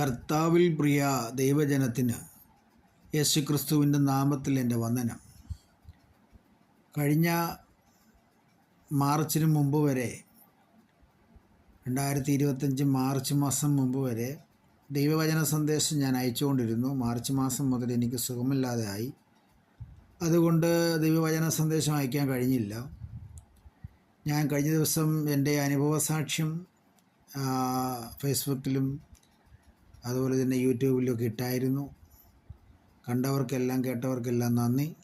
കർത്താവിൽ പ്രിയ ദൈവജനത്തിന് യേശുക്രിസ്തുവിന്റെ നാമത്തിൽ എന്റെ വന്ദനം. കഴിഞ്ഞ മാർച്ചിന് മുമ്പ് വരെ രണ്ടായിരത്തി ഇരുപത്തഞ്ച് മാർച്ച് മാസം മുമ്പ് വരെ ദൈവവചന സന്ദേശം ഞാൻ അയച്ചുകൊണ്ടിരുന്നു. മാർച്ച് മാസം മുതൽ എനിക്ക് സുഖമില്ലാതെ ആയി. അതുകൊണ്ട് ദൈവവചന സന്ദേശം അയക്കാൻ കഴിഞ്ഞില്ല. ഞാൻ കഴിഞ്ഞ ദിവസം എന്റെ അനുഭവ സാക്ഷ്യം ആ, ഫേസ്ബുക്കിലും അതുപോലെ തന്നെ യൂട്യൂബിലൊക്കെ ഇട്ടായിരുന്നു. കണ്ടവർക്കെല്ലാം കേട്ടവർക്കെല്ലാം നന്ദി.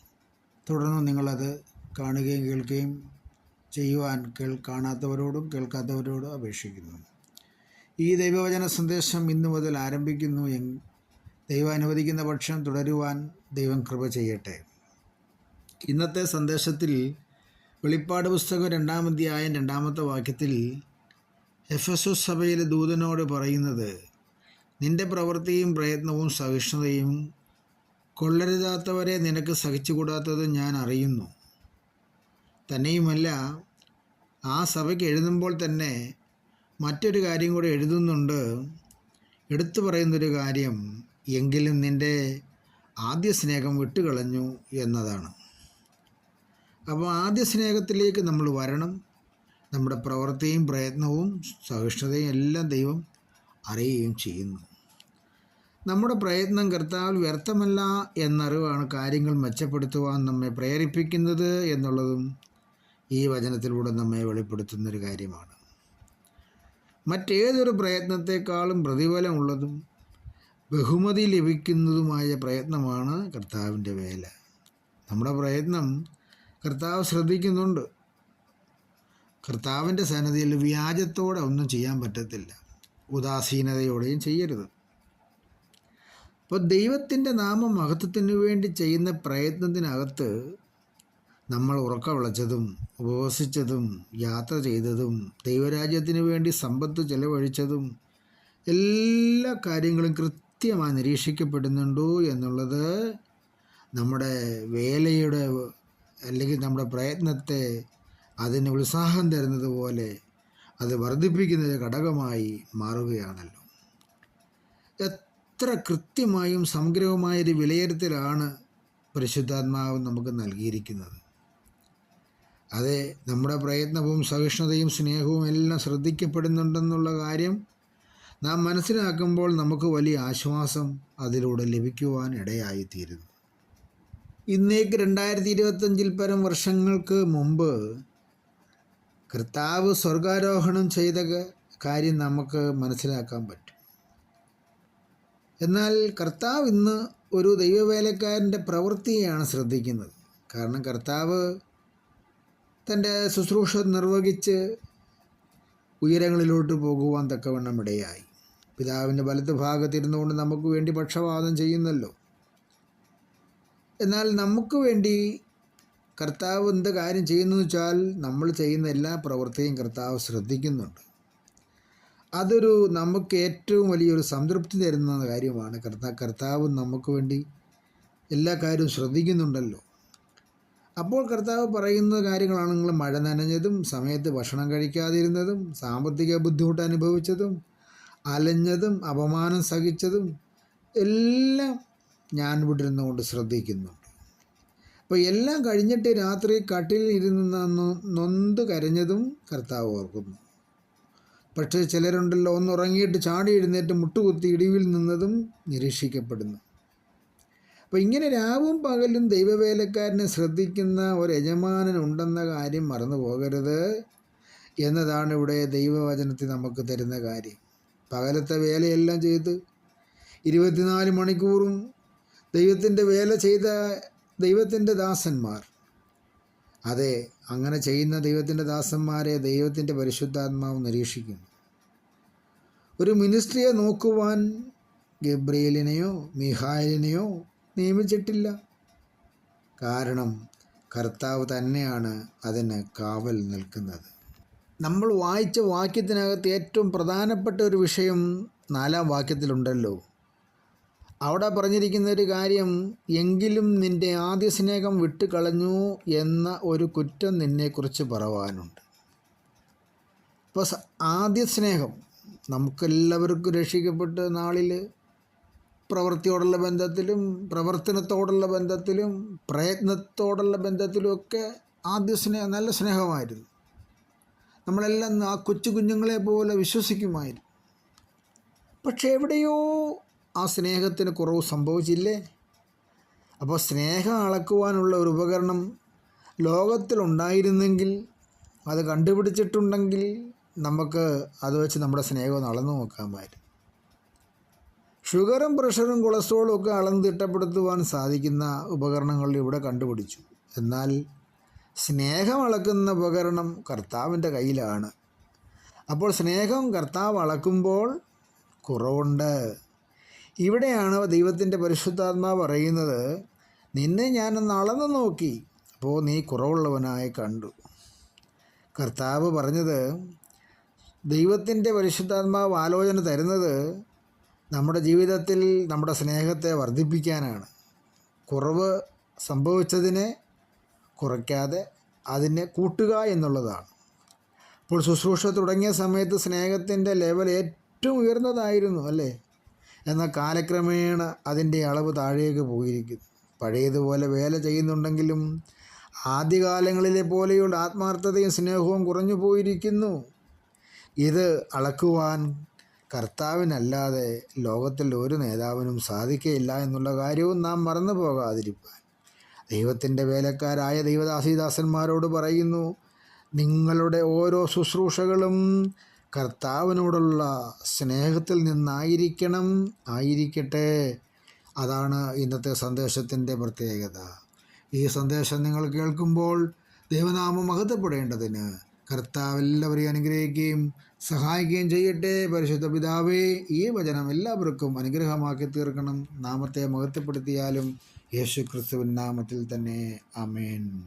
തുടർന്ന് നിങ്ങളത് കാണുകയും കേൾക്കുകയും ചെയ്യുവാൻ കേൾ കാണാത്തവരോടും കേൾക്കാത്തവരോടും അപേക്ഷിക്കുന്നു. ഈ ദൈവവചന സന്ദേശം ഇന്നു മുതൽ ആരംഭിക്കുന്നു. ദൈവം അനുവദിക്കുന്ന പക്ഷം തുടരുവാൻ ദൈവം കൃപ ചെയ്യട്ടെ. ഇന്നത്തെ സന്ദേശത്തിൽ വെളിപ്പാട് പുസ്തകം രണ്ടാമധ്യായം രണ്ടാമത്തെ വാക്യത്തിൽ എഫ് എസ് എസ് സഭയിലെ ദൂതനോട് പറയുന്നത് നിന്റെ പ്രവൃത്തിയും പ്രയത്നവും സഹിഷ്ണുതയും കൊള്ളരുതാത്തവരെ നിനക്ക് സഹിച്ചുകൂടാത്തത് ഞാൻ അറിയുന്നു. തന്നെയുമല്ല ആ സഭയ്ക്ക് എഴുതുമ്പോൾ തന്നെ മറ്റൊരു കാര്യം കൂടി എഴുതുന്നുണ്ട്. എടുത്തു പറയുന്നൊരു കാര്യം എങ്കിലും നിന്റെ ആദ്യ സ്നേഹം വിട്ടുകളഞ്ഞു എന്നതാണ്. അപ്പോൾ ആദ്യ സ്നേഹത്തിലേക്ക് നമ്മൾ വരണം. നമ്മുടെ പ്രവൃത്തിയും പ്രയത്നവും സഹിഷ്ണുതയും എല്ലാം ദൈവം അറിയുകയും ചെയ്യുന്നു. നമ്മുടെ പ്രയത്നം കർത്താവിൽ വ്യർത്ഥമല്ല എന്നറിവാണ് കാര്യങ്ങൾ മെച്ചപ്പെടുത്തുവാൻ നമ്മെ പ്രേരിപ്പിക്കുന്നത് എന്നുള്ളതും ഈ വചനത്തിലൂടെ നമ്മെ വെളിപ്പെടുത്തുന്നൊരു കാര്യമാണ്. മറ്റേതൊരു പ്രയത്നത്തെക്കാളും പ്രതിഫലമുള്ളതും ബഹുമതി ലഭിക്കുന്നതുമായ പ്രയത്നമാണ് കർത്താവിന്റെ വേല. നമ്മുടെ പ്രയത്നം കർത്താവ് ശ്രദ്ധിക്കുന്നുണ്ട്. കർത്താവിന്റെ സന്നദ്ധിയിൽ വ്യാജത്തോടെ ഒന്നും ചെയ്യാൻ പറ്റത്തില്ല. ഉദാസീനതയോടെയും ചെയ്യരുത്. അപ്പോൾ ദൈവത്തിന്റെ നാമ മഹത്വത്തിന് വേണ്ടി ചെയ്യുന്ന പ്രയത്നത്തിനകത്ത് നമ്മൾ ഉറക്ക വിളച്ചതും ഉപവസിച്ചതും യാത്ര ചെയ്തതും ദൈവരാജ്യത്തിന് വേണ്ടി സമ്പത്ത് ചെലവഴിച്ചതും എല്ലാ കാര്യങ്ങളും കൃത്യമായി നിരീക്ഷിക്കപ്പെടുന്നുണ്ടോ എന്നുള്ളത് നമ്മുടെ വേലയുടെ അല്ലെങ്കിൽ നമ്മുടെ പ്രയത്നത്തെ അതിന് ഉത്സാഹം തരുന്നത് പോലെ അത് വർദ്ധിപ്പിക്കുന്ന ഘടകമായി മാറുകയാണല്ലോ. എത്ര കൃത്യമായും സമഗ്രവുമായൊരു വിലയിരുത്തലാണ് പരിശുദ്ധാത്മാവ് നമുക്ക് നൽകിയിരിക്കുന്നത്. അതെ നമ്മുടെ പ്രയത്നവും സഹിഷ്ണുതയും സ്നേഹവും എല്ലാം ശ്രദ്ധിക്കപ്പെടുന്നുണ്ടെന്നുള്ള കാര്യം നാം മനസ്സിലാക്കുമ്പോൾ നമുക്ക് വലിയ ആശ്വാസം അതിലൂടെ ലഭിക്കുവാൻ ഇടയായിത്തീരുന്നു. ഇന്നേക്ക് രണ്ടായിരത്തി ഇരുപത്തഞ്ചിൽ പരം വർഷങ്ങൾക്ക് മുമ്പ് കർത്താവ് സ്വർഗാരോഹണം ചെയ്ത കാര്യം നമുക്ക് മനസ്സിലാക്കാൻ പറ്റും. എന്നാൽ കർത്താവ് ഇന്ന് ഒരു ദൈവവേലക്കാരന്റെ പ്രവൃത്തിയാണ് ശ്രദ്ധിക്കുന്നത്. കാരണം കർത്താവ് തന്റെ ശുശ്രൂഷ നിർവഹിച്ച് ഉയരങ്ങളിലോട്ട് പോകുവാൻ തക്കവണ്ണം ഇടയായി. പിതാവിന്റെ വലത്ത് ഭാഗത്തിരുന്നുകൊണ്ട് നമുക്ക് വേണ്ടി പക്ഷപാതം ചെയ്യുന്നല്ലോ. എന്നാൽ നമുക്ക് വേണ്ടി കർത്താവ് എന്ത് കാര്യം ചെയ്യുന്നു വെച്ചാൽ നമ്മൾ ചെയ്യുന്ന എല്ലാ പ്രവൃത്തിയും കർത്താവ് ശ്രദ്ധിക്കുന്നുണ്ട്. അതൊരു നമുക്ക് ഏറ്റവും വലിയൊരു സംതൃപ്തി തരുന്ന കാര്യമാണ്. കർത്താ കർത്താവ് നമുക്ക് വേണ്ടി എല്ലാ കാര്യവും ശ്രദ്ധിക്കുന്നുണ്ടല്ലോ. അപ്പോൾ കർത്താവ് പറയുന്ന കാര്യങ്ങളാണ് നിങ്ങൾ മഴ നനഞ്ഞതും സമയത്ത് ഭക്ഷണം കഴിക്കാതിരുന്നതും സാമ്പത്തിക ബുദ്ധിമുട്ട് അനുഭവിച്ചതും അലഞ്ഞതും അപമാനം സഹിച്ചതും എല്ലാം ഞാൻ ഇവിടെ ഇരുന്നുകൊണ്ട് ശ്രദ്ധിക്കുന്നുണ്ട് അപ്പോൾ എല്ലാം കഴിഞ്ഞിട്ട് രാത്രി കട്ടിലിൽ ഇരുന്ന് നൊന്ത് കരഞ്ഞതും കർത്താവ് ഓർക്കുന്നു. പക്ഷേ ചിലരുണ്ടല്ലോ ഒന്ന് ഉറങ്ങിയിട്ട് ചാടി എഴുന്നേറ്റ് മുട്ടുകുത്തി ഇടിവിൽ നിന്നതും നിരീക്ഷിക്കപ്പെടുന്നു. അപ്പോൾ ഇങ്ങനെ രാവും പകലും ദൈവവേലക്കാരനെ ശ്രദ്ധിക്കുന്ന ഒരു യജമാനൻ ഉണ്ടെന്ന കാര്യം മറന്നു പോകരുത് എന്നതാണ് ഇവിടെ ദൈവവചനത്തിൽ നമുക്ക് തരുന്ന കാര്യം. പകലത്തെ വേലയെല്ലാം ചെയ്ത് ഇരുപത്തിനാല് മണിക്കൂറും ദൈവത്തിന്റെ വേല ചെയ്ത ദൈവത്തിന്റെ ദാസന്മാർ. അതെ അങ്ങനെ ചെയ്യുന്ന ദൈവത്തിന്റെ ദാസന്മാരെ ദൈവത്തിന്റെ പരിശുദ്ധാത്മാവ് നിരീക്ഷിക്കുന്നു. ഒരു മിനിസ്ട്രിയെ നോക്കുവാൻ ഗബ്രിയലിനെയോ മിഹായലിനെയോ നിയമിച്ചിട്ടില്ല. കാരണം കർത്താവ് തന്നെയാണ് അതിന് കാവൽ നിൽക്കുന്നത്. നമ്മൾ വായിച്ച വാക്യത്തിനകത്ത് ഏറ്റവും പ്രധാനപ്പെട്ട ഒരു വിഷയം നാലാം വാക്യത്തിലുണ്ടല്ലോ. അവിടെ പറഞ്ഞിരിക്കുന്ന ഒരു കാര്യം എങ്കിലും നിന്റെ ആദ്യ സ്നേഹം വിട്ടുകളഞ്ഞു എന്ന ഒരു കുറ്റം നിന്നെക്കുറിച്ച് പറവാനുണ്ട് ഇപ്പോൾ ആദ്യ സ്നേഹം നമുക്കെല്ലാവർക്കും രക്ഷിക്കപ്പെട്ട നാളിൽ പ്രവൃത്തിയോടുള്ള ബന്ധത്തിലും പ്രവർത്തനത്തോടുള്ള ബന്ധത്തിലും പ്രയത്നത്തോടുള്ള ബന്ധത്തിലുമൊക്കെ ആദ്യ സ്നേഹം നല്ല സ്നേഹമായിരുന്നു. നമ്മളെല്ലാം ആ കൊച്ചു കുഞ്ഞുങ്ങളെ പോലെ വിശ്വസിക്കുമായിരുന്നു. പക്ഷെ എവിടെയോ ആ സ്നേഹത്തിന് കുറവ് സംഭവിച്ചില്ലേ? അപ്പോൾ സ്നേഹം അളക്കുവാനുള്ള ഒരു ഉപകരണം ലോകത്തിലുണ്ടായിരുന്നെങ്കിൽ അത് കണ്ടുപിടിച്ചിട്ടുണ്ടെങ്കിൽ നമുക്ക് അത് വെച്ച് നമ്മുടെ സ്നേഹം അളന്നു നോക്കാമായിരുന്നു ഷുഗറും പ്രഷറും കൊളസ്ട്രോളും ഒക്കെ അളന്ന് തിട്ടപ്പെടുത്തുവാൻ സാധിക്കുന്ന ഉപകരണങ്ങൾ ഇവിടെ കണ്ടുപിടിച്ചു. എന്നാൽ സ്നേഹം അളക്കുന്ന ഉപകരണം കർത്താവിന്റെ കയ്യിലാണ്. അപ്പോൾ സ്നേഹം കർത്താവ് അളക്കുമ്പോൾ കുറവുണ്ട്. ഇവിടെയാണ് ദൈവത്തിന്റെ പരിശുദ്ധാത്മാവ് പറയുന്നത് നിന്നെ ഞാനൊന്ന് അളന്നു നോക്കി. അപ്പോൾ നീ കുറവുള്ളവനായി കണ്ടു. കർത്താവ് പറഞ്ഞത് ദൈവത്തിന്റെ പരിശുദ്ധാത്മാവ് ആലോചന തരുന്നത് നമ്മുടെ ജീവിതത്തിൽ നമ്മുടെ സ്നേഹത്തെ വർദ്ധിപ്പിക്കാനാണ്. കുറവ് സംഭവിച്ചതിനെ കുറയ്ക്കാതെ അതിനെ കൂട്ടുക എന്നുള്ളതാണ്. അപ്പോൾ ശുശ്രൂഷ തുടങ്ങിയ സമയത്ത് സ്നേഹത്തിന്റെ ലെവൽ ഏറ്റവും ഉയർന്നതായിരുന്നു അല്ലേ? എന്നാൽ കാലക്രമേണ അതിന്റെ അളവ് താഴേക്ക് പോയിരിക്കുന്നു. പഴയതുപോലെ വേല ചെയ്യുന്നുണ്ടെങ്കിലും ആദ്യകാലങ്ങളിലെ പോലെയുള്ള ആത്മാർത്ഥതയും സ്നേഹവും കുറഞ്ഞു പോയിരിക്കുന്നു. ഇത് അളക്കുവാൻ കർത്താവിനല്ലാതെ ലോകത്തിൽ ഒരു നേതാവിനും സാധിക്കയില്ല എന്നുള്ള കാര്യവും നാം മറന്നു പോകാതിരിക്കാൻ ദൈവത്തിന്റെ വേലക്കാരായ ദൈവദാസിദാസന്മാരോട് പറയുന്നു നിങ്ങളുടെ ഓരോ ശുശ്രൂഷകളും കർത്താവിനോടുള്ള സ്നേഹത്തിൽ നിന്നായിരിക്കണം. ആയിരിക്കട്ടെ. അതാണ് ഇന്നത്തെ സന്ദേശത്തിന്റെ പ്രത്യേകത. ഈ സന്ദേശം നിങ്ങൾ കേൾക്കുമ്പോൾ ദൈവനാമം മഹത്വപ്പെടേണ്ടതിന് കർത്താവ് എല്ലാവരെയും അനുഗ്രഹിക്കുകയും സഹായിക്കുകയും ചെയ്യട്ടെ. പരിശുദ്ധ പിതാവേ ഈ വചനം എല്ലാവർക്കും അനുഗ്രഹമാക്കി തീർക്കണം. നാമത്തെ മഹത്വപ്പെടുത്തിയാലും യേശു ക്രിസ്തുവിൻ നാമത്തിൽ തന്നെ. അമേൻ